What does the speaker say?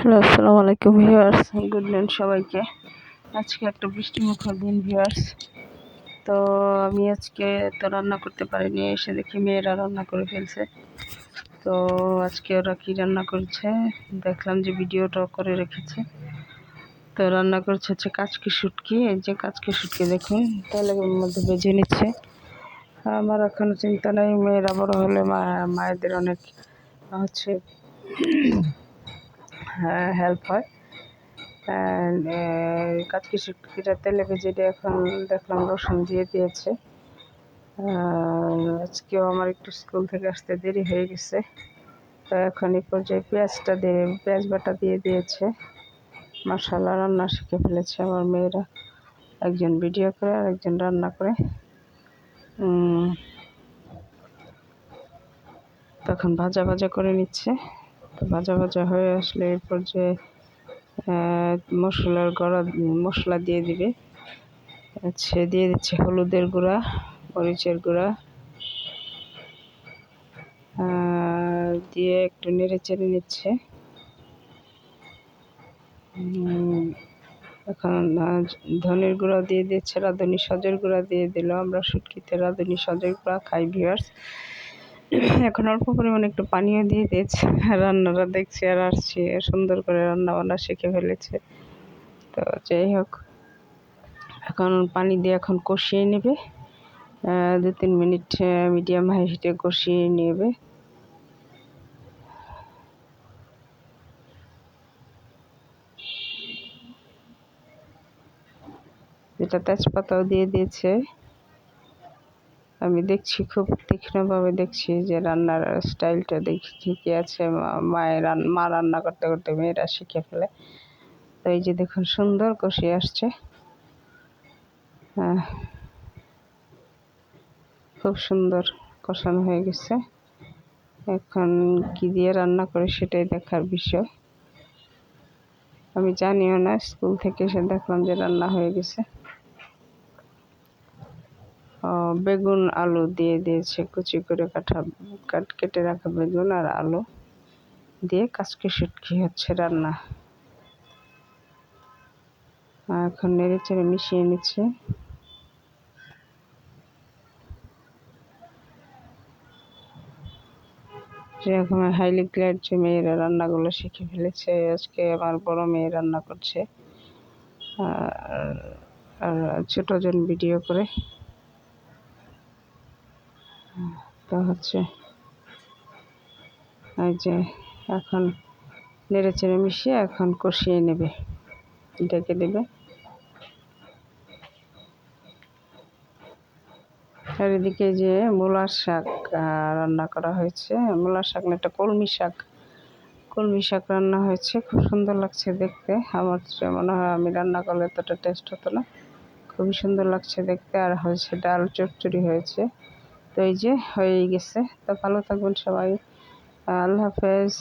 Hello আসসালামু আলাইকুম viewers good morning সবাইকে। আজকে একটা বৃষ্টিমুখর দিন ভিউয়ার্স তো আমি আজকে তো রান্না করতে পারিনি, এসে দেখি মেয়েরা রান্না করে ফেলছে। তো আজকে ওরা কি রান্না করছে? দেখলাম যে ভিডিওটা করে রেখেছে। তো রান্না করছে হচ্ছে কাচকি শুটকি। এই যে কাচকি শুটকি দেখুন তাহলে মধ্যে বেজে নিচ্ছে। আমার এখনও চিন্তা নেই, মেয়েরা বড় হলে মায়েদের অনেক, হচ্ছে হেল্প হয়। কাজকি শুটকিটা তেলে ভেজে দিয়ে এখন দেখলাম রসুন দিয়ে দিয়েছে। আজকেও আমার একটু স্কুল থেকে আসতে দেরি হয়ে গেছে। তো এখন এই পর্যায়ে পেঁয়াজটা দিয়ে, পেঁয়াজ বাটা দিয়ে দিয়েছে। মশালা রান্না শিখে ফেলেছে আমার মেয়েরা। একজন ভিডিও করে আর একজন রান্না করে। তখন ভাজা ভাজা করে নিচ্ছে। ভাজা ভাজা হয়ে আসলে এই পর্যায়ে মশলার গড়া মশলা দিয়ে দিবে। আচ্ছা দিয়ে দিচ্ছে হলুদের গুঁড়া, মরিচের গুঁড়া। দিয়ে একটু নেড়ে চেড়ে নিচ্ছে এখন ধনের গুঁড়া দিয়ে দিচ্ছে, রাঁধুনি সজের গুঁড়া দিয়ে দিল। আমরা শুটকিতে রাঁধুনি সজের গুঁড়া খাই ভিউয়ার্স এখন অল্প পরিমাণে একটু পানিও দিয়ে দিয়েছে। রান্নাটা দেখছি আর আসছি, সুন্দর করে রান্না বান্না শিখে ফেলেছে। তো যাই হোক, এখন পানি দিয়ে এখন কষিয়ে নেবে। দু তিন মিনিট মিডিয়াম হাই হিটে কষিয়ে নেবে। যেটা তেজপাতাও দিয়ে দিয়েছে। আমি দেখছি, খুব তীক্ষ্ণভাবে দেখছি যে রান্নার স্টাইলটা দেখি ঠিকই আছে। মায়ের মা রান্না করতে করতে মেয়েরা শিখে ফেলে। তো এই যে দেখুন, সুন্দর কষে আসছে। হ্যাঁ খুব সুন্দর কষানো হয়ে গেছে। এখন কি দিয়ে রান্না করে সেটাই দেখার বিষয়। আমি জানিও না, স্কুল থেকে এসে দেখলাম যে রান্না হয়ে গেছে। বেগুন আলু দিয়ে দিয়েছে। কুচি করে কাটা কাট কেটে রাখা বেগুন আর আলু দিয়ে কাচকি শুটকি হচ্ছে রান্না। এখন নেড়ে চেড়ে মিশিয়ে নিচ্ছে। যেরকম হাইলি গ্ল্যাড যে মেয়েরা রান্নাগুলো শিখে ফেলেছে। আজকে আমার বড় মেয়ে রান্না করছে। আর ছোটজন ভিডিও করে। তো হচ্ছে এই যে এখন নেড়ে চেড়ে মিশিয়ে এখন কষিয়ে নেবে। ডেকে দেবে। আর এদিকে যে মূলার শাক রান্না করা হয়েছে। মূলার শাক না একটা কলমি শাক। কলমি শাক রান্না হয়েছে। খুব সুন্দর লাগছে দেখতে। আমার মনে হয় আমি রান্না করলে এতটা টেস্ট হতো না। খুবই সুন্দর লাগছে দেখতে। আর হয়েছে ডাল চচ্চড়ি হয়েছে। তো এই যে হয়েই গেছে। তো ভালো থাকবেন সবাই। আল্লাহ হাফেজ।